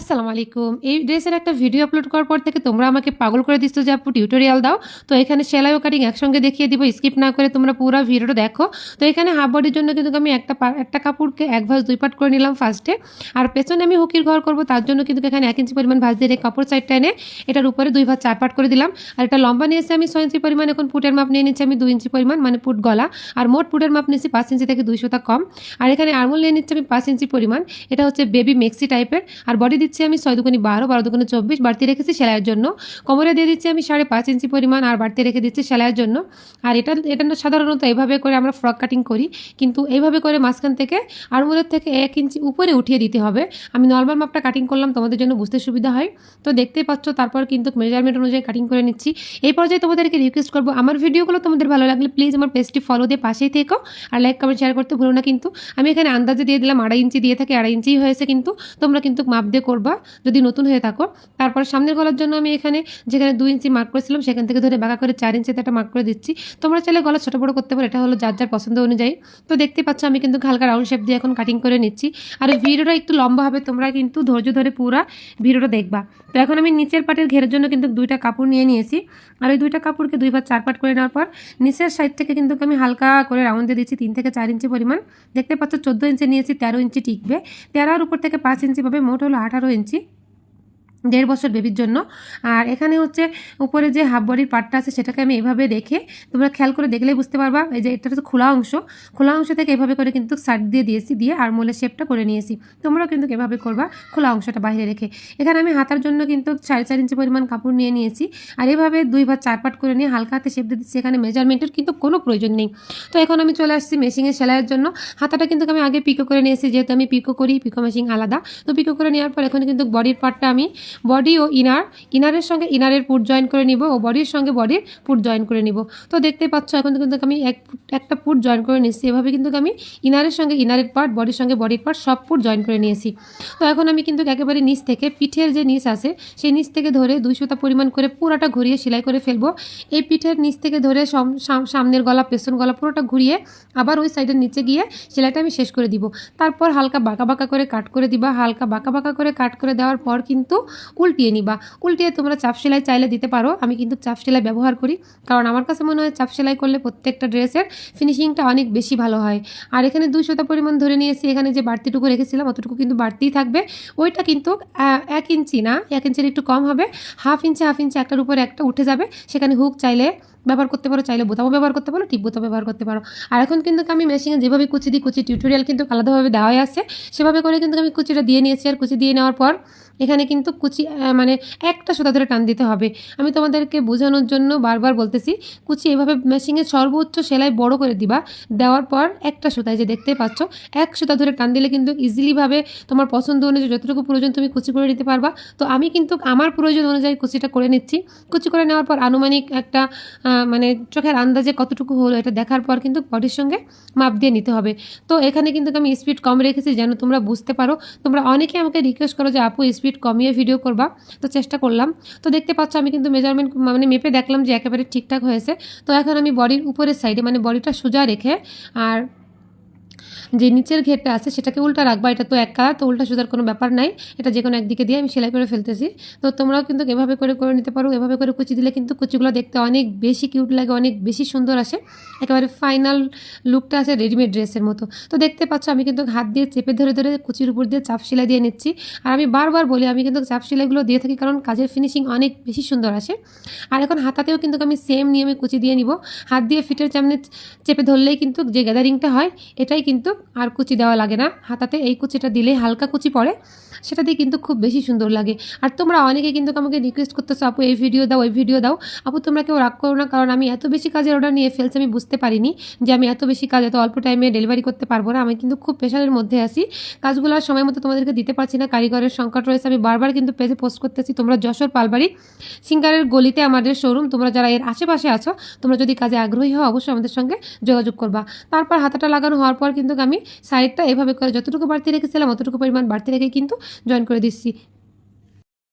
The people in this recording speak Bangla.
আসসালামু আলাইকুম। এই ড্রেসের একটা ভিডিও আপলোড করার পর থেকে তোমরা আমাকে পাগল করে দিচ্ছ যে আপু টিউটোরিয়াল দাও। তো এখানে সেলাই ও কাটিং একসঙ্গে দেখিয়ে দিব স্কিপ না করে তোমরা পুরো ভিডিওটা দেখো। তো এখানে হাফ বডির জন্য কিন্তু আমি একটা একটা কাপড়কে এক ভাঁজ দুই পাট করে নিলাম ফার্স্টে আর পেছনে আমি হুকির ঘর করব, তার জন্য কিন্তু এখানে এক ইঞ্চি পরিমাণ ভাঁজ দিয়ে কাপড় সাইডটা এনে এটার উপরে দুই ভাঁজ চার পাট করে দিলাম। আর এটা লম্বা নিয়েছি আমি ছয় ইঞ্চি পরিমাণ, এখন পুটের মাপ নিয়ে নিচ্ছি আমি দুই ইঞ্চি পরিমাণ মানে পুট গলা। আর মোট পুটের মাপ নিচ্ছি পাঁচ ইঞ্চি থেকে দুই সুতা কম। আর এখানে আরমোল নিয়ে নিচ্ছি আমি পাঁচ ইঞ্চি পরিমাণ। এটা হচ্ছে বেবি মেক্সি টাইপের আর বডি দিচ্ছি আমি ছয় দুগুনি বারো বারো দুগুনি চব্বিশ, বাড়তি রেখেছি সেলাইয়ের জন্য। কোমরে দিয়ে দিচ্ছি আমি সাড়ে পাঁচ ইঞ্চি পরিমাণ, আর বাড়তি রেখে দিচ্ছি সেলাইয়ের জন্য। আর এটা এটা সাধারণত এইভাবে করে আমরা ফ্রক কাটিং করি, কিন্তু এইভাবে করে মাঝখান থেকে আরমোলের থেকে এক ইঞ্চি উপরে উঠিয়ে দিতে হবে। আমি নর্মাল মাপটা কাটিং করলাম, তোমাদের জন্য বুঝতে সুবিধা হয়। তো দেখতেই পাচ্ছ, তারপর কিন্তু মেজারমেন্ট অনুযায়ী কাটিং করে নিচ্ছি। এই পর্যায়ে তোমাদেরকে রিকোয়েস্ট করব, আমার ভিডিওগুলো তোমাদের ভালো লাগলে প্লিজ আমার পেজটি ফলো দিয়ে পাশেই থেকো, আর লাইক কমেন্ট শেয়ার করতে ভুলো না কিন্তু। আমি এখানে আন্দাজে দিয়ে দিলাম, আড়াই ইঞ্চি দিয়ে থাকি, আড়াই ইঞ্চি হয়েছে কিন্তু, তোমরা কিন্তু মাপ দিয়ে করবা, যদি নতুন হয়ে থাকো। তারপর সামনের গলার জন্য আমি এখানে যেখানে দুই ইঞ্চি মার্ক করেছিলাম, সেখান থেকে ধরে বাঁকা করে চার ইঞ্চিতে একটা মার্ক করে দিচ্ছি। তোমরা চাইলে গলা ছোটো বড়ো করতে পারো, এটা হলো যার যার পছন্দ অনুযায়ী। তো দেখতে পাচ্ছ, আমি কিন্তু হালকা রাউন্ড শেপ দিয়ে এখন কাটিং করে নিচ্ছি। আর ভিডিওটা একটু লম্বা হবে, তোমরা কিন্তু ধৈর্য ধরে পুরা ভিডিওটা দেখবা। তো এখন আমি নিচের পাটের ঘেরের জন্য কিন্তু দুইটা কাপড় নিয়ে নিয়েছি। আর ওই দুইটা কাপড়কে দুইবার চার পাট করে নেওয়ার পর, নিচের সাইড থেকে কিন্তু আমি হালকা করে রাউন্ড দিয়ে দিচ্ছি, তিন থেকে চার ইঞ্চি পরিমাণ। দেখতে পাচ্ছ, চোদ্দ ইঞ্চি নিয়েছি, তেরো ইঞ্চি টিকবে। তেরোর উপর থেকে পাঁচ ইঞ্চি পাবে, মোট হলো আঠারো ইঞ্চি দেড় বছর বেবির জন্য। আর এখানে হচ্ছে উপরে যে হাফ বডির পার্টটা আছে, সেটাকে আমি এভাবে দেখে তোমরা খেয়াল করে দেখলেই বুঝতে পারবা। এই যে এটা হচ্ছে খোলা অংশ। খোলা অংশ থেকে এভাবে করে কিন্তু সাইড দিয়ে দিয়েছি, দিয়ে আর মোলের শেপটা করে নিয়েছি। তোমরাও কিন্তু এভাবে করবা খোলা অংশটা বাইরে রেখে। এখানে আমি হাতার জন্য কিন্তু সাড়ে চার ইঞ্চি পরিমাণ কাপড় নিয়ে নিয়েছি। আর এভাবে দুই ভাগ চার পাট করে নিয়ে হালকা হাতে শেপ দিয়ে দিচ্ছি। এখানে মেজারমেন্টের কিন্তু কোনো প্রয়োজন নেই। তো এখন আমি চলে আসছি মেশিনের সেলাইয়ের জন্য। হাতাটা কিন্তু আমি আগে পিকো করে নিয়েছি, যেহেতু আমি পিকো করি পিকো মেশিন আলাদা। তো পিকো করে নেওয়ার পর এখন কিন্তু বডির পার্টটা আমি বডি ও ইনার ইনারের সঙ্গে ইনারের পুট জয়েন করে নিব ও বডির সঙ্গে বডির পুট জয়েন করে নিব। তো দেখতে পাচ্ছ, এখন কিন্তু আমি এক একটা পুট জয়েন করে নিচ্ছি এভাবে কিন্তু আমি ইনারের সঙ্গে ইনারের পার্ট বডির সঙ্গে বডির পার্ট সব পুট জয়েন করে নিয়েছি। তো এখন আমি কিন্তু একেবারে নিচ থেকে পিঠের যে নিচ আছে, সেই নিচ থেকে ধরে দুই সুতা পরিমাণ করে পুরোটা ঘুরিয়ে সেলাই করে ফেলব। এই পিঠের নিচ থেকে ধরে সামনের গলা, পেছন গলা পুরোটা ঘুরিয়ে আবার ওই সাইডের নিচে গিয়ে সেলাইটা আমি শেষ করে দিব। তারপর হালকা বাঁকা বাঁকা করে কাট করে দিবা। হালকা বাঁকা বাঁকা করে কাট করে দেওয়ার পর কিন্তু উল্টিয়ে নিবা। উল্টিয়ে তোমরা চাপ সেলাই চাইলে দিতে পারো। আমি কিন্তু চাপ সেলাই ব্যবহার করি। কারণ আমার কাছে মনে হয় চাপ সেলাই করলে প্রত্যেকটা ড্রেসের ফিনিশিংটা অনেক বেশি ভালো হয়। আর এখানে দুই শতা পরিমাণ ধরে নিয়েছি। এখানে যে বাড়তিটুকু রেখেছিলাম, অতটুকু কিন্তু বাড়তিই থাকবে। ওইটা কিন্তু এক ইঞ্চি না, এক ইঞ্চির একটু কম হবে। হাফ ইঞ্চি হাফ ইঞ্চি একটার উপরে একটা উঠে যাবে। সেখানে হুক চাইলে ব্যবহার করতে পারো, চাইলে বোতামও ব্যবহার করতে পারো টিপ বোতাম ব্যবহার করতে পারো। আর এখন কিন্তু আমি মেশিনে যেভাবে কুচি দিই, কুচি টিউটোরিয়াল কিন্তু আলাদাভাবে দেওয়াই আছে। সেভাবে করে কিন্তু আমি কুচিটা দিয়ে নিয়েছি। আর কুচি দিয়ে নেওয়ার পর এখানে কিন্তু কুচি মানে একটা সুতা ধরে টান দিতে হবে। আমি তোমাদেরকে বোঝানোর জন্য বারবার বলতেছি, কুচি এভাবে মেশিনে সর্বোচ্চ সেলাই বড় করে দিবা। দেওয়ার পর একটা সুতায় যে দেখতে পাচ্ছ, এক সুতা ধরে টান দিলে কিন্তু ইজিলিভাবে তোমার পছন্দ অনুযায়ী যতটুকু প্রয়োজন তুমি কুচি করে নিতে পারবা। তো আমি কিন্তু আমার প্রয়োজন অনুযায়ী কুচিটা করে নিচ্ছি। কুচি করে নেওয়ার পর আনুমানিক একটা মানে চোখের আন্দাজে কতটুকু হলো এটা দেখার পর কিন্তু বডির সঙ্গে মাপ দিয়ে নিতে হবে। তো এখানে কিন্তু আমি স্পিড কম রেখেছি যেন তোমরা বুঝতে পারো। তোমরা অনেকে আমাকে রিকোয়েস্ট করো যে, আপু স্পিড কমিয়ে ভিডিও করবা। তো চেষ্টা করলাম। তো দেখতে পাচ্ছ, আমি কিন্তু মেজারমেন্ট মানে মেপে দেখলাম যে একেবারে ঠিকঠাক হয়েছে। তো এখন আমি বডির উপরের সাইডে মানে বডিটা সোজা রেখে, আর যে নিচের ঘেরটা আছে সেটাকে উল্টা রাখবা, এটা তো এক কালার তো উল্টা সুতার কোনো ব্যাপার নাই। এটা যে কোনো একদিকে দিয়ে আমি সেলাই করে ফেলতেছি। তো তোমরাও কিন্তু এভাবে করে করে নিতে পারো। এভাবে করে কুচি দিলে কিন্তু কুচিগুলো দেখতে অনেক বেশি কিউট লাগে, অনেক বেশি সুন্দর আসে। একেবারে ফাইনাল লুকটা আছে রেডিমেড ড্রেসের মতো। তো দেখতে পাচ্ছ আমি কিন্তু হাত দিয়ে চেপে ধরে ধরে কুচির উপর দিয়ে চাপ সেলাই দিয়ে নিচ্ছি। আর আমি বারবার বলি, আমি কিন্তু চাপ সেলাইগুলো দিয়ে থাকি কারণ কাজের ফিনিশিং অনেক বেশি সুন্দর আসে। আর এখন হাতাতেও কিন্তু আমি সেম নিয়মে কুচি দিয়ে নিব। হাত দিয়ে ফিটের চামনে চেপে ধরলেই কিন্তু যে গ্যাদারিংটা হয়, এটাই কিন্তু আর কুচি দেওয়া লাগে না। হাতাতে এই কুচিটা দিলে হালকা কুচি পড়ে। সেটা দিয়ে কিন্তু খুব বেশি সুন্দর লাগে। আর তোমরা অনেকে কিন্তু আমাকে রিকোয়েস্ট করতেছো, আপু, এই ভিডিও দাও, ওই ভিডিও দাও। আপু, তোমরা কেউ রাগ করো না, কারণ আমি এত বেশি কাজের অর্ডার নিয়ে ফেলছি, আমি বুঝতে পারিনি যে আমি এত বেশি কাজ, এত অল্প টাইমে ডেলিভারি করতে পারব না। আমি কিন্তু খুব প্রেশারের মধ্যে আছি। কাজগুলো আর সময় মতো তোমাদেরকে দিতে পারছি না। কারিগরের সংকট রয়েছে। আমি বারবার কিন্তু পেজে পোস্ট করতেছি। তোমরা যশোর পালবাড়ি সিঙ্গারের গলিতে আমাদের শোরুম তোমরা যারা এর আশেপাশে আছো, তোমরা যদি কাজে আগ্রহী হও, অবশ্যই আমাদের সঙ্গে যোগাযোগ করবা। তারপর হাতাটা লাগানো হওয়ার পর কিন্তু আমি সাইডটা এভাবে করে যতটুকু বাড়তি রেখেছিলাম, অতটুকু পরিমাণ বাড়তি রেখে কিন্তু জয়েন করে দিচ্ছি।